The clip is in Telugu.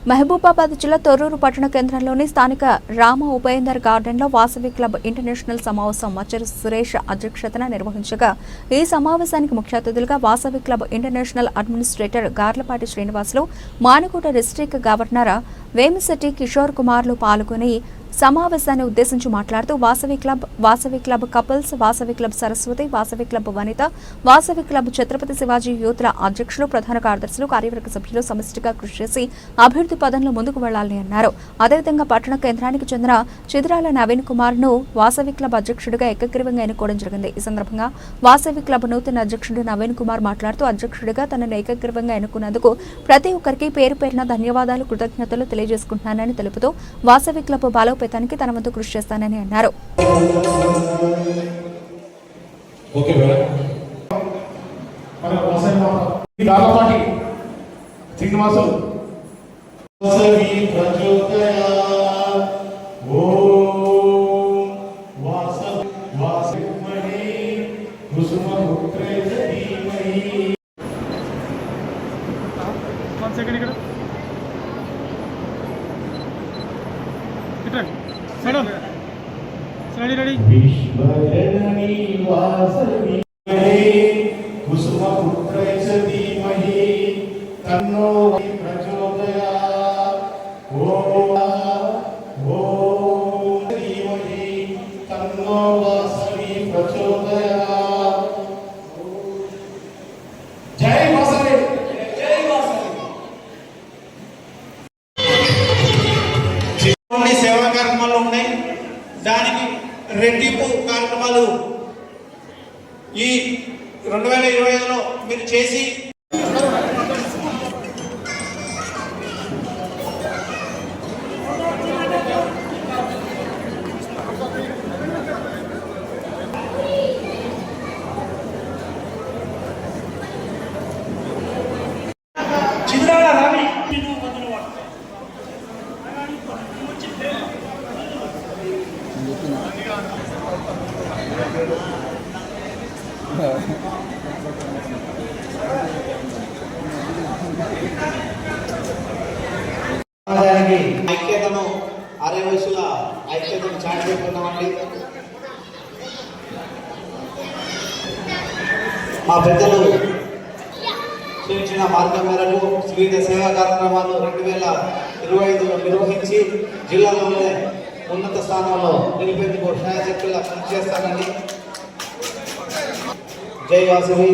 మహబూబాబాద్ జిల్లా తొర్రూరు పట్టణ కేంద్రంలోని స్థానిక రామ ఉపేందర్ గార్డెన్లో వాసవి క్లబ్ ఇంటర్నేషనల్ సమావేశం మచ్చరి సురేష్ అధ్యక్షతన నిర్వహించగా ఈ సమావేశానికి ముఖ్య అతిథులుగా Vasavi club international administrator Garlapati Srinivasulu Manukota district governor Vemishetti Kishore కుమార్లు పాల్గొని సమావేశాన్ని ఉద్దేశించి మాట్లాడుతూ Vasavi club Vasavi club couples Vasavi club Saraswathi Vasavi club Vanitha Vasavi club Chhatrapati Shivaji యూత్ల అధ్యక్షులు ప్రధాన కార్యదర్శులు కార్యవర్గ సభ్యులు సమిష్టిగా కృషి చేసి అభివృద్ధి పదంలో ముందుకు వెళ్ళాలని అన్నారు. అదేవిధంగా పట్టణ కేంద్రానికి చెందిన చిదిరాల నవీన్ కుమార్ను వాసవి క్లబ్ అధ్యక్షుడిగా ఏకగ్రీవంగా ఎన్నుకోవడం జరిగింది. ఈ సందర్భంగా వాసవి క్లబ్ నూతన అధ్యక్షుడు నవీన్ కుమార్ మాట్లాడుతూ అధ్యక్షుడిగా తనను ఏకగ్రీవంగా ఎన్నుకున్నందుకు ప్రతి ఒక్కరికి పేరు పేరున ధన్యవాదాలు కృతజ్ఞతలు తెలియజేసుకుంటున్నానని తెలుపుతూ వాసవి క్లబ్ బలోపేతానికి తన వంతు కృషి చేస్తానని అన్నారు. మన వ్యవసాయ ఈ దాదాపాటి శ్రీనివాసులు వాసవి ప్రచోదయ ఓం వాసవి వాసవిమహి కుసుమపుత్రే ధీమహి వన్ సెకండ్ ఇక్కడ ఇట్రండి. Madam. Ready ready. Vishwajanani Vasavi కుసుమపుత్రే ధీమహి తన్నో ప్రచోదయా దానికి రెట్టింపు కార్యక్రమాలు ఈ రెండు వేల ఇరవై ఐదులో మీరు చేసి సమాజానికి ఐక్యతను అరే వయసుల ఐక్యతను చాటి చెప్తున్నామండి మా పెద్దలు సూచించిన మార్గం మేరకు వివిధ సేవా కార్యక్రమాలు రెండు వేల ఇరవై ఐదులో నిర్వహించి జిల్లాలోనే ఉన్నత స్థానంలో నిలిపేందుకు శాయశక్తులా కృషి చేస్తానని జై వాసవి